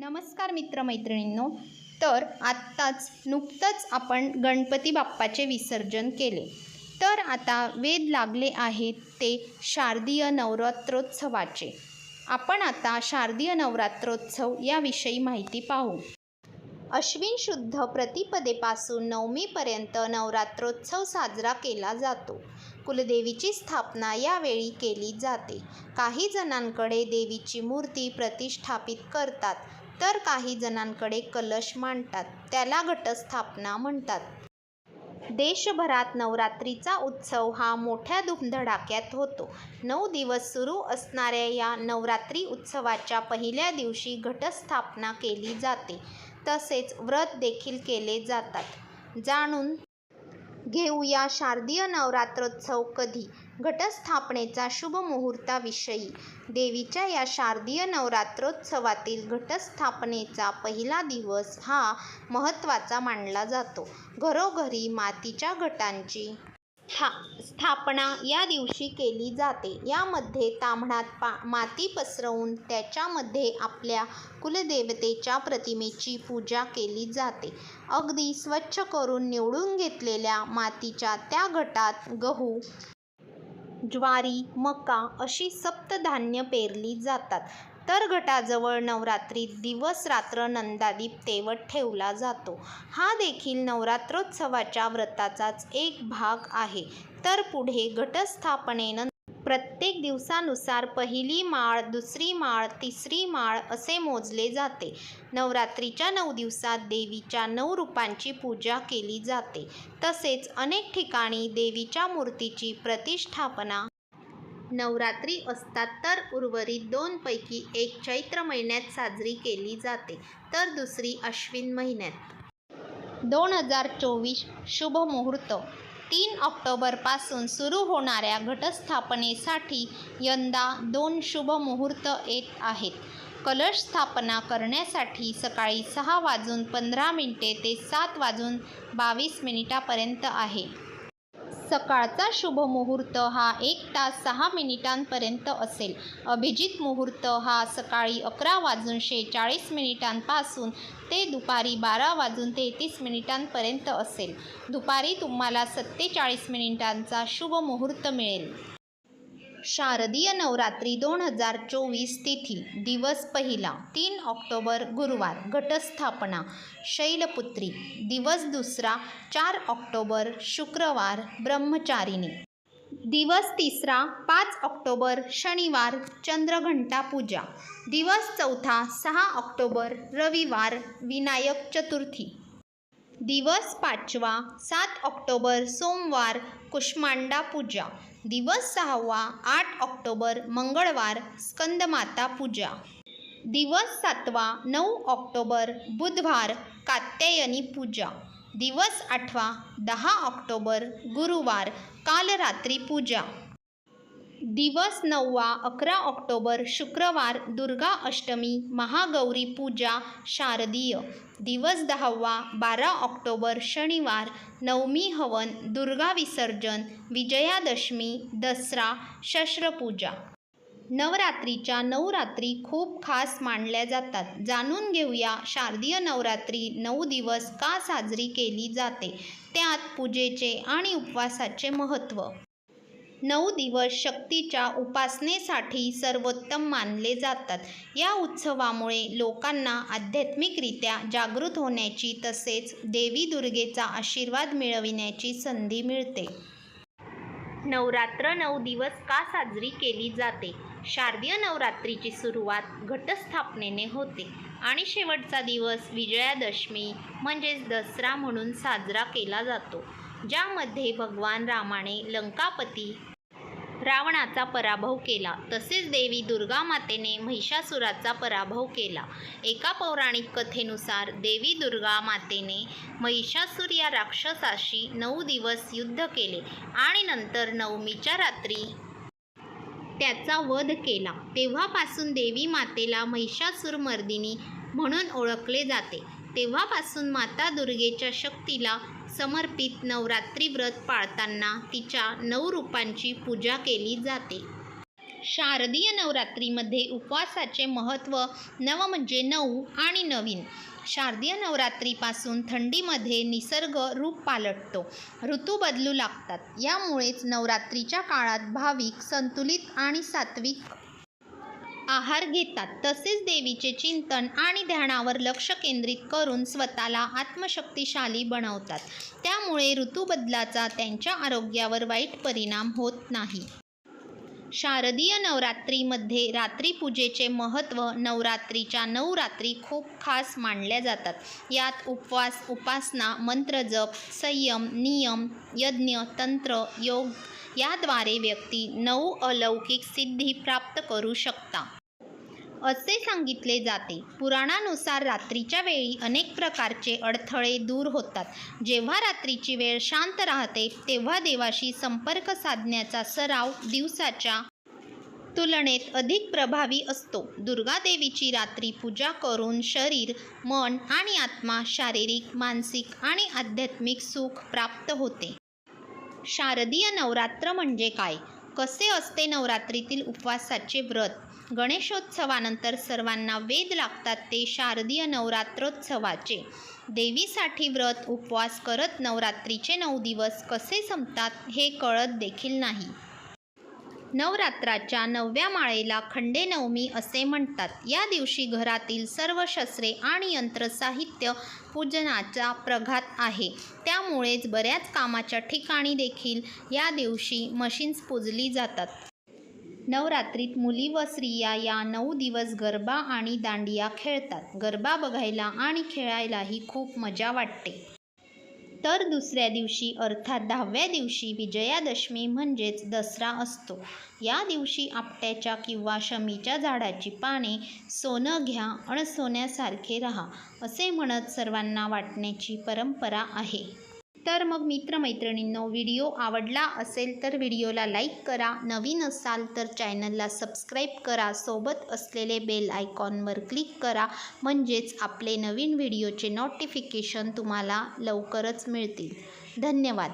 नमस्कार मित्रमैत्रिणींनो. तर आत्ताच नुकतंच आपण गणपती बाप्पाचे विसर्जन केले. तर आता वेद लागले आहेत ते शारदीय नवरात्रोत्सवाचे. आपण आता शारदीय नवरात्रोत्सव याविषयी माहिती पाहू. अश्विन शुद्ध प्रतिपदेपासून नवमीपर्यंत नवरात्रोत्सव साजरा केला जातो. कुलदेवीची स्थापना यावेळी केली जाते. काही जणांकडे देवीची मूर्ती प्रतिष्ठापित करतात. तर काही जणांकडे कलश मांडतात त्याला घटस्थापना म्हणतात. देशभरात नवरात्रीचा उत्सव हा मोठ्या धुमधडाक्यात होतो. नऊ दिवस सुरू असणाऱ्या या नवरात्री उत्सवाच्या पहिल्या दिवशी घटस्थापना केली जाते. तसेच व्रत देखील केले जातात. जाणून घेऊया शारदीय नवरात्रोत्सव कधी? घटस्थापनेचा शुभ मुहूर्ताविषयी. देवीच्या या शारदीय नवरात्रोत्सवातील घटस्थापनेचा पहिला दिवस हा महत्त्वाचा मानला जातो. घरोघरी मातीच्या घटांची था स्थापना या दिवशी केली जाते. यामध्ये तांबणात पा माती पसरवून त्याच्यामध्ये आपल्या कुलदेवतेच्या प्रतिमेची पूजा केली जाते. अगदी स्वच्छ करून निवडून घेतलेल्या मातीच्या त्या घटात गहू ज्वारी मका अशी सप्तधान्य पेरली जातात. तर घटाजवळ नवरात्रीत दिवस रात्र नंदादीप तेवत ठेवला जातो. हा देखील नवरात्रोत्सवाच्या व्रताचाच एक भाग आहे. तर पुढे घटस्थापनेनंतर प्रत्येक दिवसानुसार पहिली माळ दुसरी माळ तिसरी माळ असे मोजले जाते. नवरात्रीच्या नऊ दिवसात देवीच्या नऊ रूपांची पूजा केली जाते. तसेच अनेक ठिकाणी देवीच्या मूर्तीची प्रतिष्ठापना नवरात्री असतात तर उर्वरित दोनपैकी एक चैत्र महिन्यात साजरी केली जाते तर दुसरी अश्विन महिन्यात. दोन हजार चोवीस शुभ मुहूर्त. तीन ऑक्टोबरपासून सुरू होणाऱ्या घटस्थापनेसाठी यंदा दोन शुभ मुहूर्त येत आहेत. कलश स्थापना करण्यासाठी सकाळी सहा वाजून पंधरा मिनिटे ते सात वाजून बावीस मिनिटापर्यंत आहे. सकाळचा शुभ मुहूर्त हा एक तास सहा मिनिटांपर्यंत असेल. अभिजित मुहूर्त हा सकाळी अकरा वाजून शेहेचाळीस मिनिटांपासून ते दुपारी बारा वाजून तेहतीस मिनिटांपर्यंत असेल. दुपारी तुम्हाला सत्तेचाळीस मिनिटांचा शुभ मुहूर्त मिळेल. शारदीय नवरात्री दोन हजार चोवीस तिथी दिवस पहिला तीन ऑक्टोबर गुरुवार घटस्थापना शैलपुत्री दिवस दुसरा चार ऑक्टोबर शुक्रवार ब्रह्मचारिणी. दिवस तिसरा पाच ऑक्टोबर शनिवार चंद्रघंटा पूजा. दिवस चौथा सहा ऑक्टोबर रविवार विनायक चतुर्थी. दिवस पाचवा सात ऑक्टोबर सोमवार कुष्मांडा पूजा. दिवस सहावा आठ ऑक्टोबर मंगळवार स्कंदमाता पूजा. दिवस सातवा नऊ ऑक्टोबर बुधवार कात्यायनी पूजा. दिवस आठवा दहा ऑक्टोबर गुरुवार कालरात्री पूजा. दिवस नववा अकरा ऑक्टोबर शुक्रवार दुर्गा अष्टमी महागौरी पूजा शारदीय. दिवस दहावा बारा ऑक्टोबर शनिवार नवमी हवन दुर्गा विसर्जन विजयादशमी दसरा शस्त्रपूजा. नवरात्रीच्या नऊ रात्री खूप खास मानल्या जातात. जाणून घेऊया शारदीय नवरात्री नऊ दिवस का साजरी केली जाते? त्यात पूजेचे आणि उपवासाचे महत्त्व. नऊ दिवस शक्तीच्या उपासनेसाठी सर्वोत्तम मानले जातात. या उत्सवामुळे लोकांना आध्यात्मिकरित्या जागृत होण्याची तसेच देवी दुर्गेचा आशीर्वाद मिळविण्याची संधी मिळते. नवरात्र नऊ दिवस का साजरी केली जाते? शारदीय नवरात्रीची सुरुवात घटस्थापनेने होते आणि शेवटचा दिवस विजयादशमी म्हणजेच दसरा म्हणून साजरा केला जातो ज्यामध्ये भगवान रामाने लंकापती रावणाचा पराभव केला. तसेच देवी दुर्गा मातेने महिषासुराचा पराभव केला. एका पौराणिक कथेनुसार देवी दुर्गा मातेने महिषासूर या राक्षसाशी नऊ दिवस युद्ध केले आणि नंतर नवमीच्या रात्री त्याचा वध केला. तेव्हापासून देवी मातेला महिषासूरमर्दिनी म्हणून ओळखले जाते. तेव्हापासून माता दुर्गेच्या शक्तीला समर्पित नवरात्री व्रत पाळताना तिच्या नऊ रूपांची पूजा केली जाते. शारदीय नवरात्रीमध्ये उपवासाचे महत्त्व नव म्हणजे नऊ आणि नवीन. शारदीय नवरात्रीपासून थंडीमध्ये निसर्ग रूप पालटतो. ऋतू बदलू लागतात. यामुळेच नवरात्रीच्या काळात भाविक संतुलित आणि सात्विक आहार घेतात. तसेच देवीचे चिंतन आणि ध्यानावर लक्ष केंद्रित करून स्वतःला आत्मशक्तिशाली बनवतात. त्यामुळे ऋतूबदलाचा त्यांच्या आरोग्यावर वाईट परिणाम होत नाही. शारदीय नवरात्रीमध्ये रात्रीपूजेचे महत्त्व नवरात्रीच्या नऊ रात्री खूप खास मानल्या जातात. यात उपवास उपासना मंत्रजप संयम नियम यज्ञ तंत्र योग याद्वारे व्यक्ती नऊ अलौकिक सिद्धी प्राप्त करू शकता. असे सांगितले जाते. पुराणानुसार रात्रीच्या वेळी अनेक प्रकारचे अडथळे दूर होतात. जेव्हा रात्रीची वेळ शांत राहते तेव्हा देवाशी संपर्क साधण्याचा सराव दिवसाच्या तुलनेत अधिक प्रभावी असतो. दुर्गादेवीची रात्री पूजा करून शरीर मन आणि आत्मा शारीरिक मानसिक आणि आध्यात्मिक सुख प्राप्त होते. शारदीय नवरात्र म्हणजे काय? कसे असते नवरात्रीतील उपवासाचे व्रत? गणेशोत्सवानंतर सर्वांना वेद लागतात ते शारदीय नवरात्रोत्सवाचे. देवीसाठी व्रत उपवास करत नवरात्रीचे नऊ दिवस कसे संपतात हे कळत देखील नाही. नवरात्राच्या नवव्या माळेला खंडेनवमी असे म्हणतात. या दिवशी घरातील सर्व शस्त्रे आणि यंत्रसाहित्य पूजनाचा प्रघात आहे. त्यामुळेच बऱ्याच कामाच्या ठिकाणी देखील या दिवशी मशीन्स पूजली जातात. नवरात्रीत मुली व स्त्रिया या नऊ दिवस गरबा आणि दांडिया खेळतात. गरबा बघायला आणि खेळायलाही खूप मजा वाटते. तर दुसऱ्या दिवशी अर्थात दहाव्या दिवशी विजयादशमी म्हणजेच दसरा असतो. या दिवशी आपट्याच्या किंवा शमीच्या झाडाची पाने सोनं घ्या अण सोन्यासारखे राहा असे म्हणत सर्वांना वाटण्याची परंपरा आहे. तर मग मित्रमैत्रिणींनो व्हिडिओ आवडला असेल तर व्हिडिओला लाईक करा. नवीन असाल तर चॅनलला सबस्क्राईब करा. सोबत असलेले बेल आयकॉनवर क्लिक करा. म्हणजेच आपले नवीन व्हिडिओचे नोटिफिकेशन तुम्हाला लवकरच मिळतील. धन्यवाद.